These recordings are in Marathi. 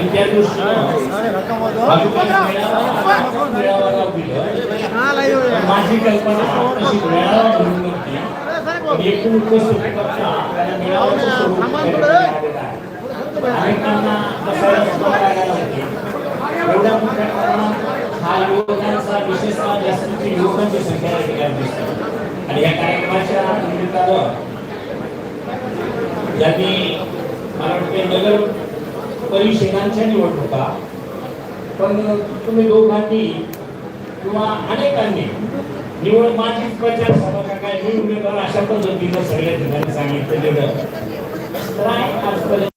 आणि त्या दृष्टीनं बाजूला मेळावा मेळावा दिलं माझी कल्पना तशी मेळावा म्हणून नव्हती पण एकूण उपस्थिती फक्त आपल्याला मेळाव्याचं स्वरूप देण्यात आलेलं आहे. अनेकांना बसायला सुद्धा जागा नव्हती. एवढ्या मोठ्या प्रमाणात हा युवकांचा विशेषतः जास्तीची युवकांची संख्या या ठिकाणी दिसते आणि या कार्यक्रमाच्या निमित्तानं ज्यांनी मला वाटते नगर परिषदांच्या निवडणुका पण तुम्ही दोघांनी किंवा अनेकांनी निवड माझीच प्रचार सभा का काय मी उमेदवार अशा पद्धतीनं सगळ्या ठिकाणी सांगितलं गेलं तर आहे आजपर्यंत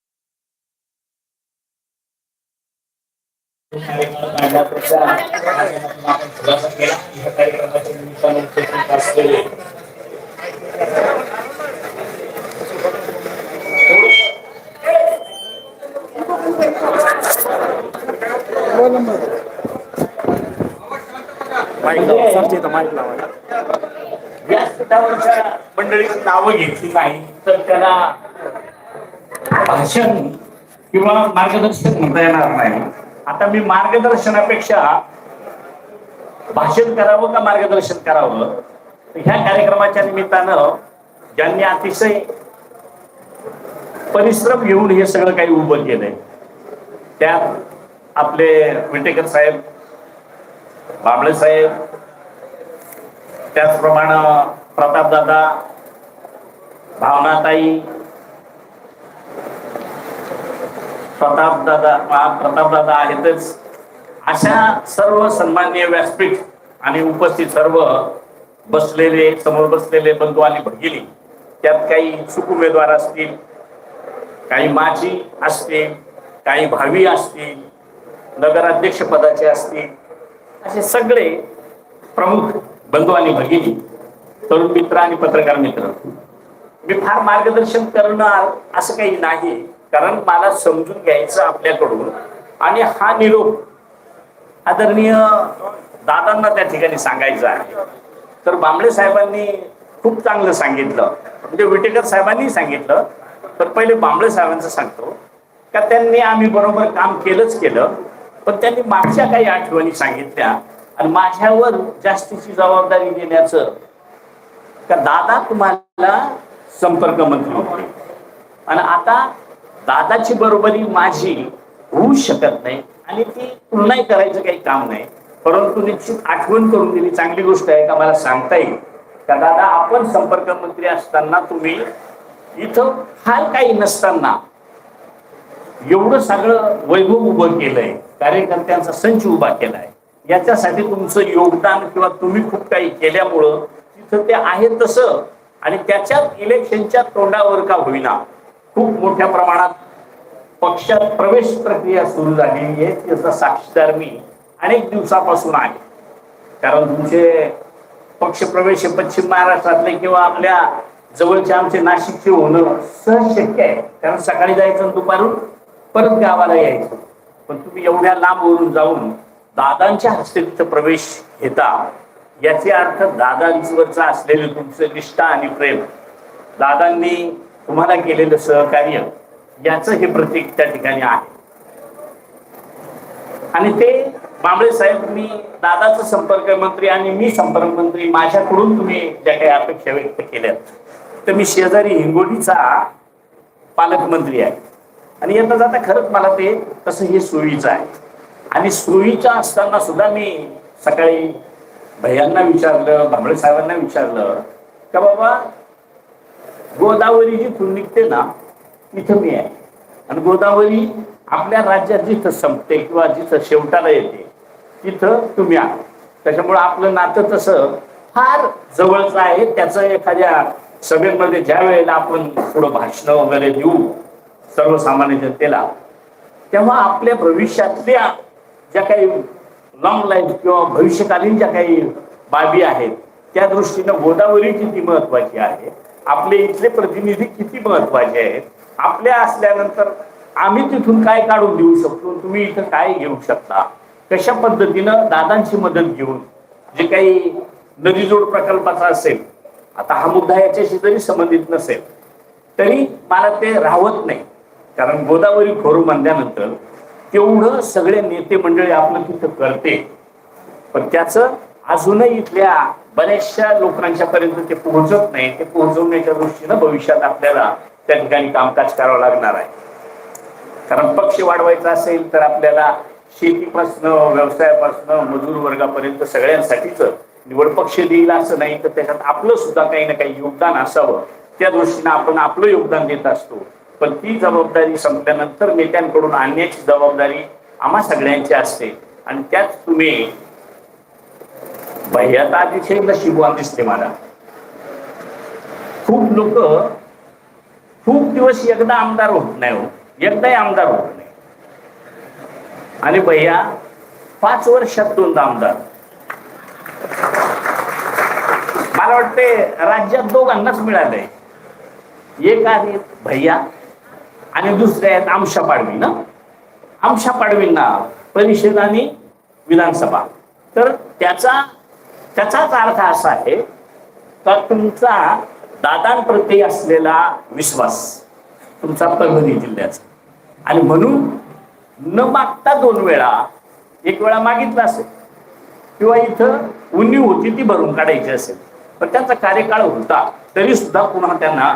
कार्यक्रम काढण्यापेक्षा माध्यमातून आपण खुलासा केला या कार्यक्रमाच्या निमित्तानं उपस्थित असलेले व्यासपीठावरच्या मंडळीची नावं घेतली नाही तर त्याला भाषण किंवा मार्गदर्शन म्हणता येणार नाही. आता मी मार्गदर्शनापेक्षा भाषण करावं का मार्गदर्शन करावं? ह्या कार्यक्रमाच्या निमित्तानं ज्यांनी अतिशय परिश्रम घेऊन हे सगळं काही उभं केलंय त्यात आपले विटेकर साहेब बाबळे साहेब त्याचप्रमाणे प्रतापदादा भावनाताई प्रतापदादा प्रतापदादा आहेतच. अशा सर्व सन्मान्य व्यासपीठ आणि उपस्थित सर्व बसलेले समोर बसलेले बंधू आणि भगिनी त्यात काही इच्छुक उमेदवार असतील काही माजी असतील काही भावी असतील नगराध्यक्ष पदाचे असतील असे सगळे प्रमुख बंधू आणि भगिनी तरुण मित्र आणि पत्रकार मित्र. मी फार मार्गदर्शन करणार असं काही नाही. कारण मला समजून घ्यायचं आपल्याकडून. आणि हा निरोप आदरणीय दादांना त्या ठिकाणी सांगायचा आहे. तर बांबळे साहेबांनी खूप चांगलं सांगितलं. म्हणजे विटेकर साहेबांनी सांगितलं. तर पहिले बांबळे साहेबांचं सांगतो. का त्यांनी आम्ही बरोबर काम केलंच केलं. पण त्यांनी मागच्या काही आठवणी सांगितल्या. आणि माझ्यावर जास्तीची जबाबदारी देण्याचं का दादा तुम्हाला संपर्क मंत्री होते आणि आता दादाची बरोबरी माझी होऊ शकत नाही आणि ती तुलनाही करायचं काही काम नाही. परंतु निश्चित आठवण करून दिली चांगली गोष्ट आहे का मला सांगता येईल. का दादा आपण संपर्क मंत्री असताना तुम्ही इथं फार काही नसताना एवढं सगळं वैभव उभं केलंय कार्यकर्त्यांचा संच उभा केलाय. याच्यासाठी तुमचं योगदान किंवा तुम्ही खूप काही केल्यामुळं तिथं ते आहे तसं. आणि त्याच्यात इलेक्शनच्या तोंडावर का होईना खूप मोठ्या प्रमाणात पक्षात प्रवेश प्रक्रिया सुरू झालेली आहे. त्याचा साक्षीदार मी अनेक दिवसापासून आहे. कारण तुमचे पक्ष प्रवेश हे पश्चिम महाराष्ट्रातले किंवा आपल्या जवळचे आमचे नाशिकचे होणं सहज शक्य आहे. कारण सकाळी जायचं आणि दुपारून परत गावाला यायचं. पण तुम्ही एवढ्या लांबवरून जाऊन दादांच्या हस्ते प्रवेश घेता. याचे अर्थ दादांवरचा असलेले तुमचं निष्ठा आणि प्रेम. दादांनी तुम्हाला केलेलं सहकार्य याचं हे प्रतीक त्या ठिकाणी आहे. आणि ते बांबळे साहेब मी दादाचं संपर्क मंत्री आणि मी संपर्क मंत्री माझ्याकडून तुम्ही ज्या काही अपेक्षा व्यक्त केल्यात तर मी शेजारी हिंगोलीचा पालकमंत्री आहे. आणि येता जाता खरंच मला ते तसं हे सोयीचं आहे. आणि सोयीचं असताना सुद्धा मी सकाळी भैयांना विचारलं भांबळे साहेबांना विचारलं का बाबा गोदावरी जिथून निघते ना तिथं मी आहे. आणि गोदावरी आपल्या राज्यात जिथं संपते किंवा जिथं शेवटाला येते तिथं तुम्ही आहात. त्याच्यामुळे आपलं नातं तसं फार जवळचं आहे. त्याचं एखाद्या सभेमध्ये ज्या वेळेला आपण थोडं भाषण वगैरे देऊ सर्वसामान्य जनतेला तेव्हा आपल्या भविष्यातल्या ज्या काही लॉंग लाईफ किंवा भविष्यकालीन ज्या काही बाबी आहेत त्या दृष्टीनं गोदावरी किती महत्वाची आहे. आपले इथले प्रतिनिधी किती महत्त्वाचे आहेत? आपल्या असल्यानंतर आम्ही तिथून काय काढून देऊ शकतो? तुम्ही इथं काय घेऊ शकता? कशा पद्धतीनं दादांची मदत घेऊन जे काही नदीजोड प्रकल्पाचा असेल आता हा मुद्दा याच्याशी जरी संबंधित नसेल तरी मला ते राहत नाही. कारण गोदावरी खोरू म्हणल्यानंतर तेवढं सगळे नेते मंडळी आपलं तिथं करते. पण त्याचं अजूनही इथल्या बऱ्याचशा लोकांच्या पर्यंत ते पोहोचत नाही. ते पोहोचवण्याच्या दृष्टीनं भविष्यात आपल्याला त्या ठिकाणी कामकाज करावं लागणार आहे. कारण पक्ष वाढवायचा असेल तर आपल्याला शेतीपासनं व्यवसायापासनं मजूर वर्गापर्यंत सगळ्यांसाठीच निवड पक्ष देईल असं नाही तर त्याच्यात आपलं सुद्धा काही ना काही योगदान असावं. त्या दृष्टीनं आपण आपलं योगदान देत असतो. पण ती जबाबदारी संपल्यानंतर नेत्यांकडून आणण्याची जबाबदारी आम्हा सगळ्यांची असते. आणि त्यात तुम्ही भैयात अतिशय नशीबवान दिसते मला खूप लोक खूप दिवस एकदा आमदार होत नाही हो. एकदाही आमदार होत नाही. आणि भैया पाच वर्षात दोनदा आमदार. मला वाटते राज्यात दोघांनाच मिळालंय. एक आहे भैया आणि दुसरे आहेत आमशा पाडवी ना? आमशा पाडवींना परिषद आणि विधानसभा. तर त्याचा त्याचाच अर्थ असा आहे का तुमचा दादांप्रती असलेला विश्वास तुमचा परभणी जिल्ह्याचा. आणि म्हणून न मागता दोन वेळा एक वेळा मागितला असेल किंवा इथं उन्नी होती ती भरून काढायची असेल. पण त्याचा कार्यकाळ होता तरी सुद्धा पुन्हा त्यांना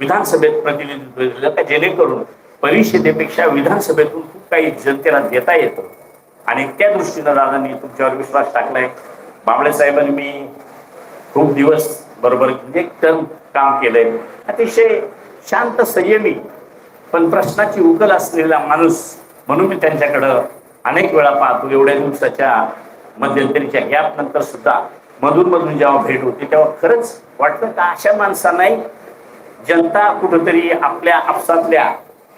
विधानसभेत प्रतिनिधित्व दिलं का जेणेकरून परिषदेपेक्षा विधानसभेतून खूप काही जनतेला देता येतं. आणि त्या दृष्टीनं दादांनी तुमच्यावर विश्वास टाकलाय. बांबळे साहेबांनी मी खूप दिवस बरोबर एक टर्म काम केलंय. अतिशय शांत संयमी पण प्रश्नाची उकल असलेला माणूस म्हणून मी त्यांच्याकडं अनेक वेळा पाहतो. एवढ्या दिवसाच्या मध्यंतरीच्या गॅप नंतर सुद्धा मधून मधून जेव्हा भेट होती तेव्हा खरंच वाटतं का अशा माणसांनाही जनता कुठंतरी आपल्या आपसातल्या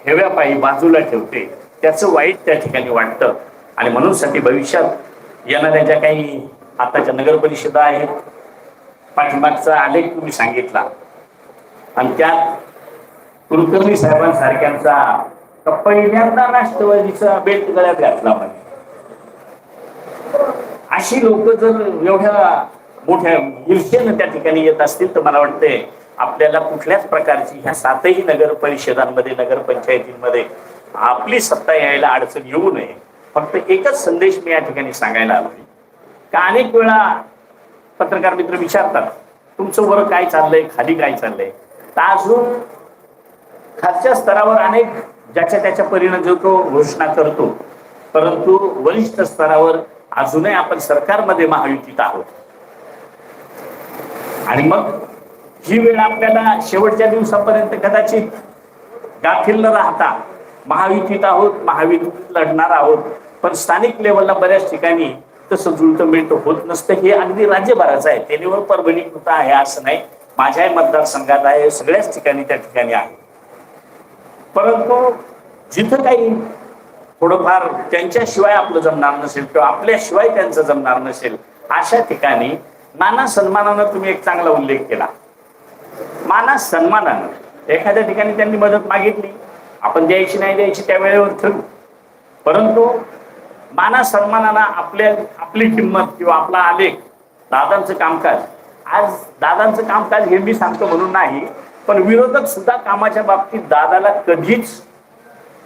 हेव्या पायी बाजूला ठेवते. त्याचं वाईट त्या ठिकाणी वाटतं. आणि म्हणून साठी भविष्यात येणाऱ्या ज्या काही आताच्या नगर परिषदा आहेत पाठीमागचा आलेख तुम्ही सांगितला. आणि त्यात कुलकर्णी साहेबांसारख्यांचा पहिल्यांदा राष्ट्रवादीचा बेल्ट गळ्यात घातला म्हणजे अशी लोक जर एवढ्या मोठ्या ईर्षेनं त्या ठिकाणी येत असतील तर मला वाटतंय आपल्याला कुठल्याच प्रकारची ह्या सातही नगर परिषदांमध्ये नगरपंचायतींमध्ये आपली सत्ता यायला अडचण येऊ नये. फक्त एकच संदेश मी या ठिकाणी सांगायला आलो का अनेक वेळा पत्रकार मित्र विचारतात तुमचं वर काय चाललंय? खाली काय चाललंय? तर अजून खालच्या स्तरावर अनेक ज्याच्या त्याच्या परिणाम जो तो घोषणा करतो परंतु वरिष्ठ स्तरावर अजूनही आपण सरकारमध्ये महायुतीत आहोत. आणि मग ही वेळ आपल्याला शेवटच्या दिवसापर्यंत कदाचित गाफील न राहता महायुतीत आहोत महायुतीत लढणार आहोत. पण स्थानिक लेवलला बऱ्याच ठिकाणी तसं जुळतं मिळतं होत नसतं. हे अगदी राज्यभराचं आहे. ते निवड परभणी आहे असं नाही. माझ्याही मतदारसंघात आहे. सगळ्याच ठिकाणी त्या ठिकाणी आहे. परंतु जिथं काही थोडंफार त्यांच्याशिवाय आपलं जमणार नसेल किंवा आपल्याशिवाय त्यांचं जमणार नसेल अशा ठिकाणी नाना सन्मानानं तुम्ही एक चांगला उल्लेख केला. माना सन्मानानं. एखाद्या ठिकाणी त्यांनी मदत मागितली. आपण द्यायची नाही द्यायची त्या वेळेवर ठरवू. परंतु माना सन्मानानं आपल्या आपली किंमत किंवा आपला आलेख दादांचं कामकाज. आज दादांचं कामकाज हे मी सांगतो म्हणून नाही पण विरोधक सुद्धा कामाच्या बाबतीत दादाला कधीच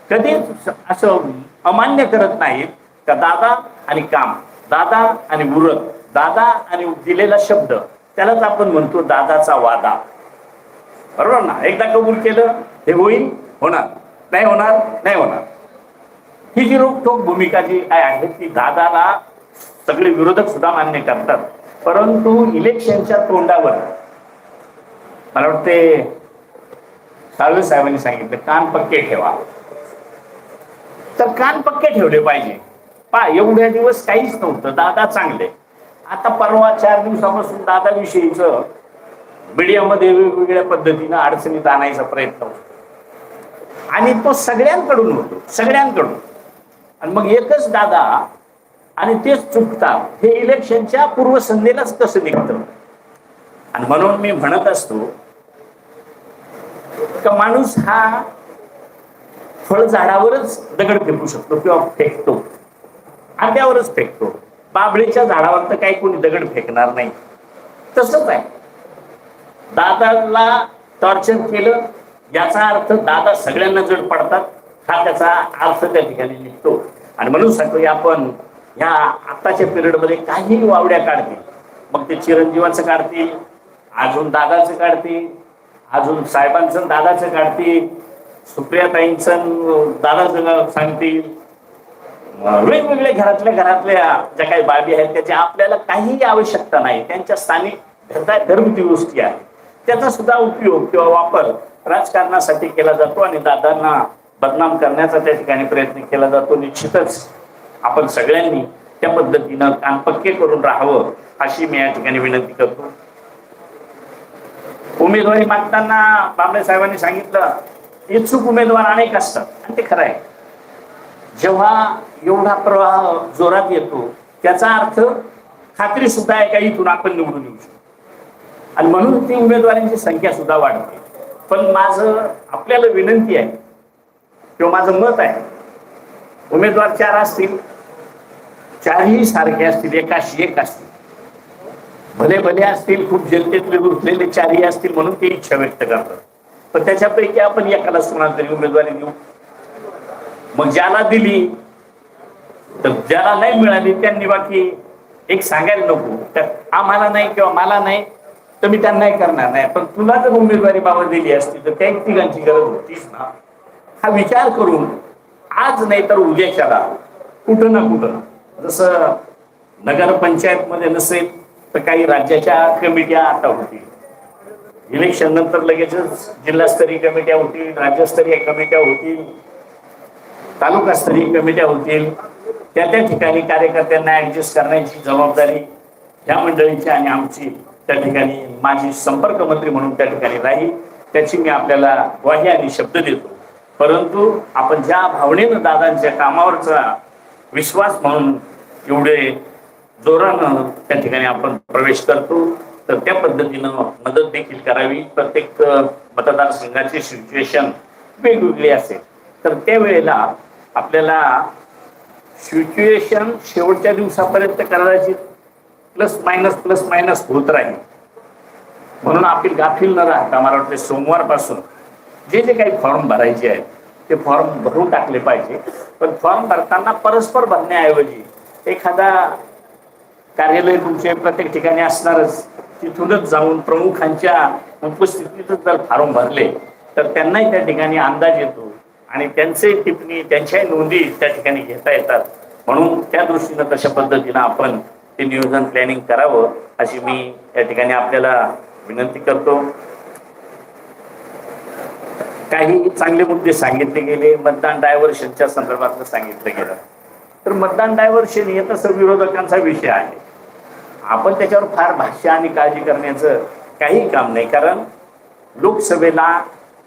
कधीच असं अमान्य करत नाहीत. का दादा आणि काम दादा आणि उरत दादा आणि दिलेला शब्द त्यालाच आपण म्हणतो दादाचा वादा. बरोबर ना? एकदा कबूल केलं हे होईल? होणार. नाही होणार? नाही होणार. ही जी रोखोक भूमिका जी काय आहे ती दादाला सगळे विरोधक सुद्धा मान्य करतात. परंतु इलेक्शनच्या तोंडावर मला वाटते साळवे साहेबांनी सांगितलं कान पक्के ठेवा. तर कान पक्के ठेवले पाहिजे. पा एवढ्या दिवस काहीच नव्हतं. दादा चांगले. आता परवा चार दिवसापासून दादाविषयीचं मीडियामध्ये वेगवेगळ्या पद्धतीनं अडचणीत आणायचा प्रयत्न होतो. आणि तो सगळ्यांकडून होतो सगळ्यांकडून. आणि मग एकच दादा आणि तेच चुकतात हे इलेक्शनच्या पूर्वसंध्येलाच कसं निघतं. आणि म्हणून मी म्हणत असतो का माणूस हा फळ झाडावरच दगड फेकू शकतो किंवा फेकतो. आंब्यावरच फेकतो. बाबळीच्या झाडावर तर काही कोणी दगड फेकणार नाही. तसंच आहे. दादाला टॉर्चर केलं याचा अर्थ दादा सगळ्यांना जड पडतात हा त्याचा अर्थ त्या ठिकाणी निघतो. आणि म्हणून सांगतो आपण ह्या आत्ताच्या पिरियडमध्ये काही वावड्या काढतील. मग ते चिरंजीवाचं काढतील अजून दादाचं काढतील अजून साहेबांचं दादाचं काढतील सुप्रियाताईंचं दादाचं सांगतील. वेगवेगळ्या घरातल्या घरातल्या ज्या काही बाबी आहेत त्याची आपल्याला काहीही आवश्यकता नाही. त्यांच्या स्थानिक घरता घरगुती गोष्टी आहेत. त्याचा सुद्धा उपयोग किंवा वापर राजकारणासाठी केला जातो आणि दादांना बदनाम करण्याचा त्या ठिकाणी प्रयत्न केला जातो. निश्चितच आपण सगळ्यांनी त्या पद्धतीनं कानपक्के करून राहावं अशी मी या ठिकाणी विनंती करतो. उमेदवारी मागताना बांबळे साहेबांनी सांगितलं इच्छुक उमेदवार अनेक असतात आणि ते खरं आहे. जेव्हा एवढा प्रवाह जोरात येतो त्याचा अर्थ खात्री सुद्धा आहे का इथून आपण निवडून येऊ शकतो? आणि म्हणून ती उमेदवारांची संख्या सुद्धा वाढते. पण माझं आपल्याला विनंती आहे किंवा माझं मत आहे उमेदवार चार असतील चारही सारखे असतील एकाशी एक असतील भले भले असतील खूप जनतेतले रुजलेले चारही असतील म्हणून ते इच्छा व्यक्त करतात. पण त्याच्यापैकी आपण एकाला कोणाला तरी उमेदवारी देऊ. मग ज्याला दिली तर ज्याला नाही मिळाली त्यांनी बाकी एक सांगायला नको. तर आम्हाला नाही किंवा मला नाही तर मी त्यांनाही करणार नाही. पण तुला जर उमेदवारी बाबत दिली असती तर त्या तिघांची गरज होतीच ना. हा विचार करून आज नाही तर उद्याच्याला कुठं ना कुठं. जसं नगरपंचायत मध्ये नसेल तर काही राज्याच्या कमिट्या आता होतील. इलेक्शन नंतर लगेचच जिल्हास्तरीय कमिट्या होतील राज्यस्तरीय कमिट्या होतील तालुकास्तरीय कमिट्या होतील. त्या त्या ठिकाणी कार्यकर्त्यांना ऍडजस्ट करण्याची जबाबदारी या मंडळीची आणि आमची. त्या ठिकाणी माझी संपर्क मंत्री म्हणून त्या ठिकाणी राहील त्याची मी आपल्याला ग्वाही आणि शब्द देतो. परंतु आपण ज्या भावनेनं दादांच्या कामावरचा विश्वास म्हणून एवढे जोरानं त्या ठिकाणी आपण प्रवेश करतो तर त्या पद्धतीनं मदत देखील करावी. प्रत्येक मतदारसंघाची सिच्युएशन वेगवेगळी असेल तर त्यावेळेला आपल्याला सिच्युएशन शेवटच्या दिवसापर्यंत करायची प्लस मायनस प्लस मायनस होत राहील. म्हणून आपली गाफील न राहता मला वाटते सोमवारपासून जे जे काही फॉर्म भरायचे आहेत ते फॉर्म भरून टाकले पाहिजे. पण फॉर्म भरताना परस्पर भरण्याऐवजी एखादा कार्यालय तुमचे प्रत्येक ठिकाणी असणारच तिथूनच जाऊन प्रमुखांच्या उपस्थितीतच जर फॉर्म भरले तर त्यांनाही त्या ठिकाणी अंदाज येतो आणि त्यांचे टिप्पणी त्यांच्याही नोंदी त्या ठिकाणी घेता येतात. म्हणून त्या दृष्टीनं तशा पद्धतीनं आपण ते नियोजन प्लॅनिंग करावं अशी मी या ठिकाणी आपल्याला विनंती करतो. काही चांगले मुद्दे सांगितले गेले मतदान डायव्हर्शनच्या संदर्भातलं सांगितलं गेलं. तर मतदान डायव्हर्शन हे तसं विरोधकांचा विषय आहे. आपण त्याच्यावर फार भाष्य आणि काळजी करण्याचं काही काम नाही कारण लोकसभेला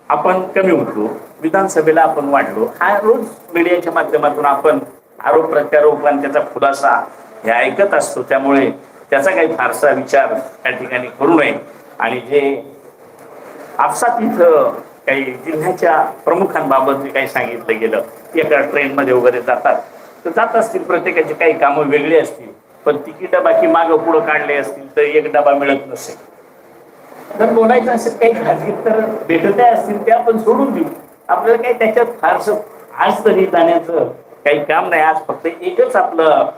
आपण कमी होतो विधानसभेला आपण वाढलो. हा रोज मीडियाच्या माध्यमातून आपण आरोप प्रत्यारोप आणि त्याचा खुलासा हे ऐकत असतो. त्यामुळे त्याचा काही फारसा विचार त्या ठिकाणी करू नये. आणि जे आपसात इथं काही जिल्ह्याच्या प्रमुखांबाबत जे काही सांगितलं गेलं एका ट्रेनमध्ये वगैरे जातात. तर जात असतील प्रत्येकाची काही कामं वेगळी असतील पण तिकीट बाकी मागं पुढं काढले असतील तर एक डबा मिळत नसेल. जर बोलायचं असेल काही खाजगी तर भेटत असतील ते आपण सोडून देऊ. आपल्याला काही त्याच्यात फारसं आज तरी जाण्याचं काही काम नाही. आज फक्त एकच आपलं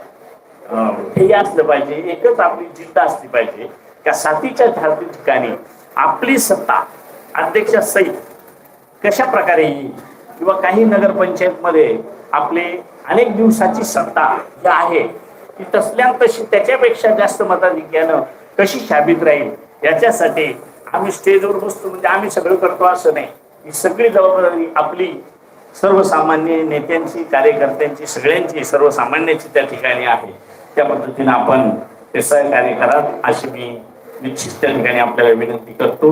हे असलं पाहिजे एकच आपली जिद्द असली पाहिजे त्या साथीच्या धारती ठिकाणी आपली सत्ता अध्यक्षासहित कशा प्रकारे येईल? किंवा काही नगरपंचायतमध्ये आपले अनेक दिवसाची सत्ता जी आहे ती तसल्या तशी त्याच्यापेक्षा जास्त मताधिक्यानं कशी शाबित राहील? याच्यासाठी आम्ही स्टेजवर बसतो म्हणजे आम्ही सगळं करतो असं नाही. ही सगळी जबाबदारी आपली सर्वसामान्य नेत्यांची कार्यकर्त्यांची सगळ्यांची सर्वसामान्यांची त्या ठिकाणी आहे. त्या पद्धतीने आपण ते सहकार्य करा अशी मी निश्चित त्या ठिकाणी आपल्याला विनंती करतो.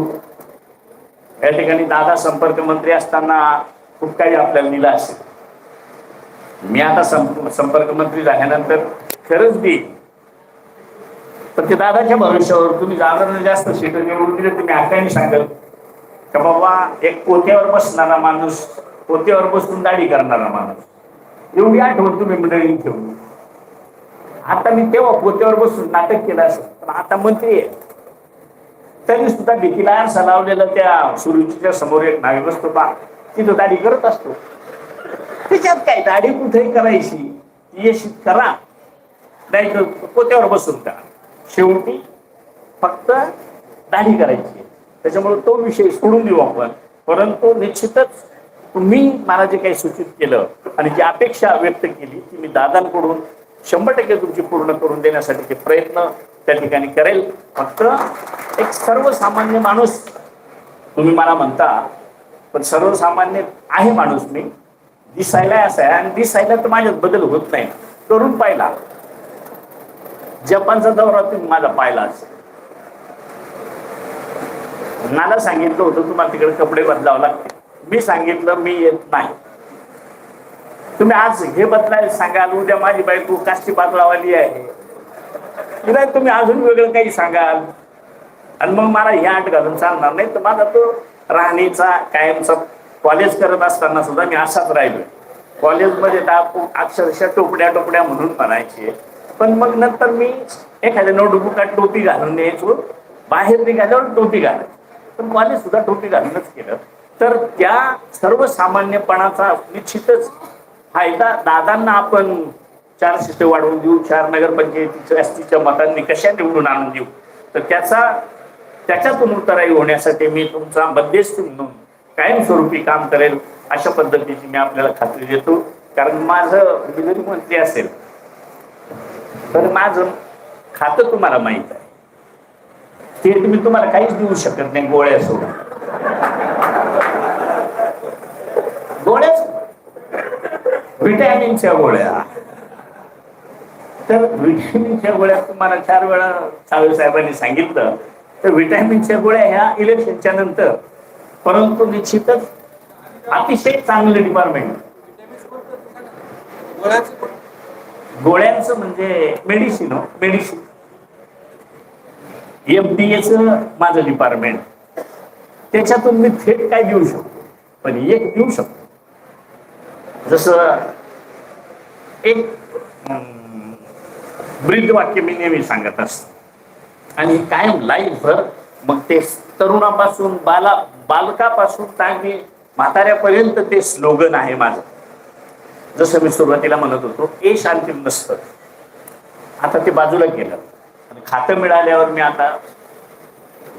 या ठिकाणी दादा संपर्क मंत्री असताना खूप काही आपल्याला दिलं असेल. मी आता संपर्क मंत्री झाल्यानंतर खरंच देईल पण ते दादाच्या भविष्यावर तुम्ही दादाला जास्त सीट निवडून दिले तुम्ही आकाने सांगाल. का बाबा एक पोत्यावर बसणारा माणूस पोत्यावर बसून दाढी करणारा माणूस. एवढी आठवण तुम्ही मंडळी ठेवली. आता मी तेव्हा पोत्यावर बसून नाटक केलं असं. पण आता मंत्री आहे. तरी सुद्धा भीतीला आरसा लावलेला त्या सुरुचीच्या समोर एक नावी बसतो बा. तिथं दाढी करत असतो. त्याच्यात काय दाढी कुठेही करायची? येशीत करा. नाही तर पोत्यावर बसून करा. शेवटी फक्त दाढी करायची त्याच्यामुळे तो विषय सोडून देऊ आपण. परंतु निश्चितच तुम्ही मला जे काही सूचित केलं आणि जी अपेक्षा व्यक्त केली ती मी दादांकडून शंभर टक्के तुमची पूर्ण करून देण्यासाठी ते प्रयत्न त्या ठिकाणी करेल. फक्त एक सर्वसामान्य माणूस तुम्ही मला म्हणता पण सर्वसामान्य आहे माणूस मी. दिसायला असा आहे आणि दिसायला तर माझ्यात बदल होत नाही. करून पाहिला. जपानचा दौरा तुम्ही माझा पाहिलाच. मला सांगितलं होतं तुम्हाला तिकडे कपडे बदलावं लागते मी सांगितलं मी येत नाही. तुम्ही आज हे बदलाय सांगाल उद्या माझी बायको काष्टी बदलावाली आहे. तिला तुम्ही अजून वेगळं काही सांगाल? आणि मग मला हे आठ घालून चालणार नाही. तर माझा तो राहणीचा कायमचा कॉलेज करत असताना सुद्धा मी असाच राहिलो कॉलेजमध्ये तर आपण अक्षरशः टोपड्या टोपड्या म्हणून म्हणायचे. पण मग नंतर मी एखाद्या नोटबुकात टोपी घालून न्यायचो. बाहेर निघाल्यावर टोपी घालायची. पण कॉलेज सुद्धा टोपी घालूनच केलं. तर त्या सर्वसामान्यपणाचा निश्चितच फायदा दादांना आपण चार सीट वाढवून देऊ चार नगरपंचायतीच्या एसटीच्या मतांनी कशा निवडून आणून देऊ? तर त्याचा त्याच्यातून उतराई होण्यासाठी मी तुमचा मध्यस्थ म्हणून कायमस्वरूपी काम करेल अशा पद्धतीची मी आपल्याला खात्री देतो. कारण माझं मी जरी मंत्री असेल तर माझं खातं तुम्हाला माहीत आहे. ते तुम्ही तुम्हाला काहीच देऊ शकत नाही गोळ्या सोडून गोळ्याच विटॅमिनच्या गोळ्या. तर विटॅमिनच्या गोळ्या तुम्हाला चार वेळा सावे साहेबांनी सांगितलं. तर विटॅमिनच्या गोळ्या ह्या इलेक्शनच्या नंतर. परंतु निश्चितच अतिशय चांगलं डिपार्टमेंट गोळ्यांचं म्हणजे मेडिसिन मेडिसिन एफडीएच माझं डिपार्टमेंट त्याच्यातून मी थेट काय देऊ शकतो? पण एक देऊ शकतो. जसं एक ब्रीद वाक्य मी नेहमी सांगत असत. आणि कायम लाईफ भर मग ते तरुणापासून बाला बालकापासून तांगे म्हाताऱ्यापर्यंत ते स्लोगन आहे माझं. जसं मी सुरुवातीला म्हणत होतो ए शांती नसतं आता ते बाजूला गेलं आणि खातं मिळाल्यावर मी आता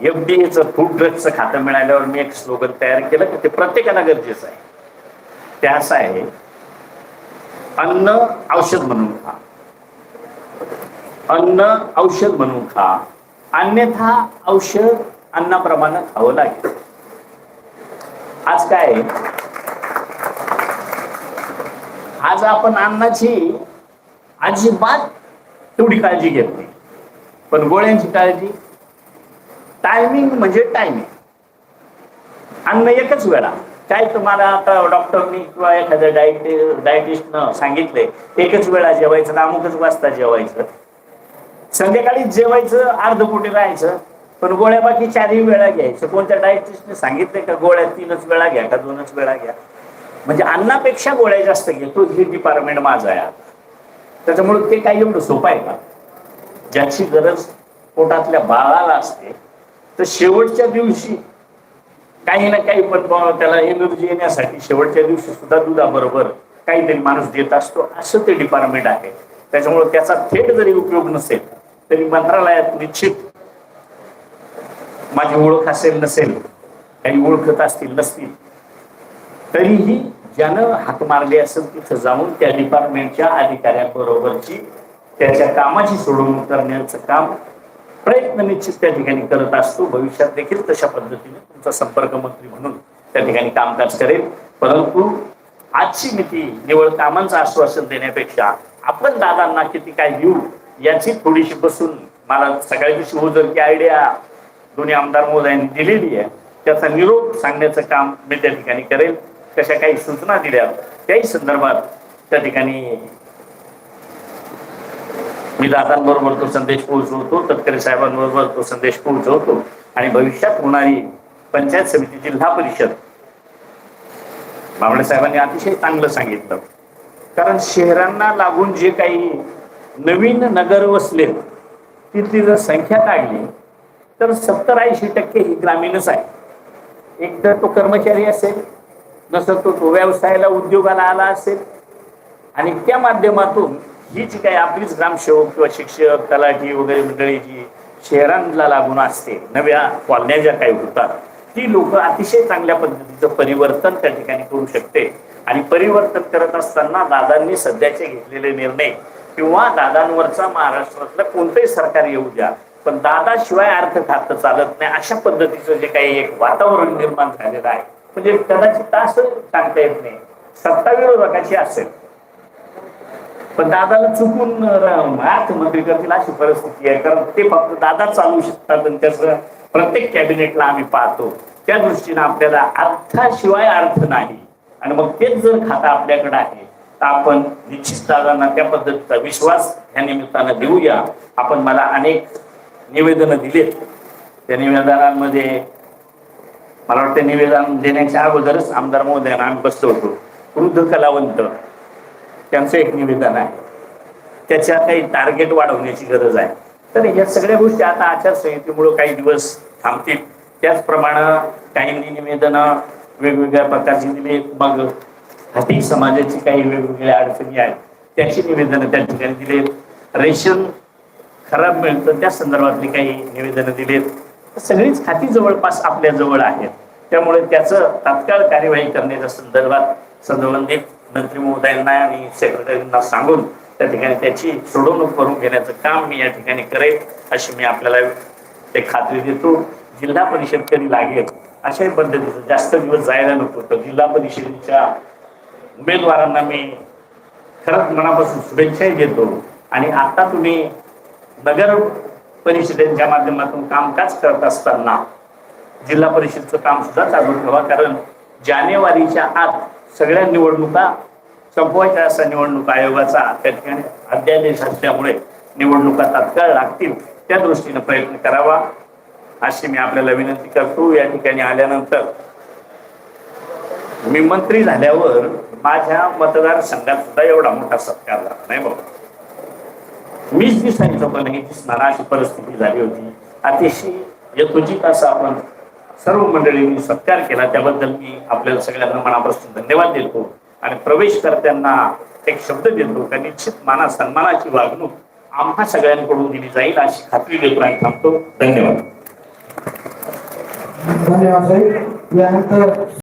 एफ डी एचं फूड ड्रग्सचं खातं मिळाल्यावर मी एक स्लोगन तयार केलं की ते प्रत्येकाला गरजेचं आहे. ते असं आहे अन्न औषध म्हणून खा. अन्न औषध म्हणून खा. अन्यथा औषध अन्नाप्रमाणे खावं लागेल. आज काय आहे? आज आपण अन्नाची अजिबात तेवढी काळजी घेत नाही. पण गोळ्यांची काळजी. टायमिंग म्हणजे टायमिंग अन्न एकच वेळा. काय तुम्हाला आता डॉक्टरनी किंवा एखाद्या डायट डायटिस्टनं सांगितलंय एकच वेळा जेवायचं ना अमुकच वाजता जेवायचं. संध्याकाळी जेवायचं अर्ध पोटी राहायचं पण गोळ्या बाकी चारही वेळा घ्यायचं. कोणत्या डायटिस्टने सांगितलंय का गोळ्या तीनच वेळा घ्या का दोनच वेळा घ्या? म्हणजे अन्नापेक्षा गोळ्या जास्त घेतो हे डिपार्टमेंट माझा आहे आता. त्याच्यामुळे ते काही एवढं सोपं आहे का? ज्याची गरज पोटातल्या बाळाला असते तर शेवटच्या दिवशी काही ना काही पण त्याला एनर्जी येण्यासाठी शेवटच्या दिवशी सुद्धा दुधाबरोबर काहीतरी माणूस देत असतो. असं ते डिपार्टमेंट आहे. त्याच्यामुळे त्याचा थेट जरी उपयोग नसेल तरी मंत्रालयात निश्चित माझी ओळख असेल नसेल काही ओळखत असतील नसतील तरीही ज्यानं हाक मारले असेल तिथं जाऊन त्या डिपार्टमेंटच्या अधिकाऱ्यांबरोबरची त्याच्या कामाची सोडवणूक करण्याचं काम प्रयत्न निश्चित त्या ठिकाणी करत असतो. भविष्यात देखील तशा पद्धतीने तुमचा संपर्क मंत्री म्हणून त्या ठिकाणी कामकाज करेल. परंतु आजची मिती निवळ कामांचं आश्वासन देण्यापेक्षा आपण दादांना किती काय देऊ याची थोडीशी बसून मला सगळ्या दिवशी हो ओझर की आयडिया दोन्ही आमदार मोदयांनी दिलेली आहे त्याचा निरोप सांगण्याचं काम मी त्या ठिकाणी करेल. कशा काही सूचना दिल्या त्याही संदर्भात त्या ठिकाणी मी दादांबरोबर तो संदेश पोहोचवतो तटकरे साहेबांबरोबर तो संदेश पोहोचवतो आणि भविष्यात होणारी पंचायत समिती जिल्हा परिषद बावडे साहेबांनी अतिशय चांगलं सांगितलं. कारण शहरांना लागून जे काही नवीन नगर वसले तिथली जर संख्या काढली तर सत्तर ऐंशी टक्के ही ग्रामीणच आहे. एक तर तो कर्मचारी असेल नसं तो तो व्यवसायाला उद्योगाला आला असेल आणि त्या माध्यमातून ही जी काही आपलीच ग्रामसेवक किंवा शिक्षक तलाठी वगैरे मंडळी जी शहरांना लागून असते नव्या कॉलन्या ज्या काही होतात ती लोक अतिशय चांगल्या पद्धतीचं परिवर्तन त्या ठिकाणी करू शकते. आणि परिवर्तन करत असताना दादांनी सध्याचे घेतलेले निर्णय किंवा दादांवरचा महाराष्ट्रातलं कोणतंही सरकार येऊ द्या पण दादाशिवाय अर्थ खातं चालत नाही अशा पद्धतीचं जे काही एक वातावरण निर्माण झालेलं आहे. म्हणजे कदाचित असं सांगता येत नाही. सत्ता विरोधकाची असेल. पण दादाला चुकून अर्थमंत्री करतील अशी परिस्थिती आहे. कारण ते फक्त दादा चालू शकतात आणि त्याचं प्रत्येक कॅबिनेटला आम्ही पाहतो. त्या दृष्टीनं आपल्याला अर्थाशिवाय अर्थ नाही. आणि मग तेच जर खातं आपल्याकडे आहे तर आपण निश्चित दादांना त्या पद्धतीचा विश्वास या निमित्तानं देऊया. आपण मला अनेक निवेदनं दिलेत. त्या निवेदनांमध्ये मला वाटतं निवेदन देण्याच्या अगोदरच आमदार महोदयांना आम्ही बसलो होतो. वृद्ध कलावंत. त्यांचं एक निवेदन आहे. त्याच्या काही टार्गेट वाढवण्याची गरज आहे. तर या सगळ्या गोष्टी आता आचारसंहितेमुळे काही दिवस थांबतील. त्याचप्रमाणे काहींनी निवेदनं वेगवेगळ्या प्रकारची दिली. मग हाती समाजाची काही वेगवेगळ्या अडचणी आहेत त्याची निवेदनं त्या ठिकाणी दिलेत. रेशन खराब मिळतं त्या संदर्भातली काही निवेदनं दिलेत. सगळीच खाती जवळपास आपल्या जवळ आहेत. त्यामुळे त्याचं तात्काळ कार्यवाही करण्याच्या संदर्भात संबंधित मंत्री महोदयांना आणि सेक्रेटरींना सांगून त्या ठिकाणी त्याची सोडवणूक करून घेण्याचं काम मी या ठिकाणी करेल अशी मी आपल्याला ते खात्री देतो. जिल्हा परिषद कधी लागेल? अशाही पद्धतीचं जास्त दिवस जायला नको. तर जिल्हा परिषदेच्या उमेदवारांना मी खरंच मनापासून शुभेच्छाही देतो. आणि आता तुम्ही नगर परिषदेच्या माध्यमातून कामकाज करत असताना जिल्हा परिषदचं काम सुद्धा चालू ठेवा. कारण जानेवारीच्या आत सगळ्या निवडणुका संपवायच्या असा निवडणूक आयोगाचा त्या ठिकाणी अध्यादेश असल्यामुळे निवडणुका तात्काळ लागतील त्या दृष्टीने प्रयत्न करावा. अशी मी आपल्याला विनंती करतो. या ठिकाणी आल्यानंतर मी मंत्री झाल्यावर माझ्या मतदारसंघात सुद्धा एवढा मोठा सत्कार झाला नाही बाबा. मीच दिसायचं पण हे दिसणार अशी परिस्थिती झाली होती. अतिशय यथोचित असं आपण सर्व मंडळींनी सत्कार केला. त्याबद्दल मी आपल्याला सगळ्यांना मनापासून धन्यवाद देतो आणि प्रवेश एक शब्द देतो का निश्चित माना सन्मानाची वागणूक आम्हा सगळ्यांकडून दिली जाईल अशी खात्री देतो आणि थांबतो. धन्यवाद. धन्यवाद साहेब. यानंतर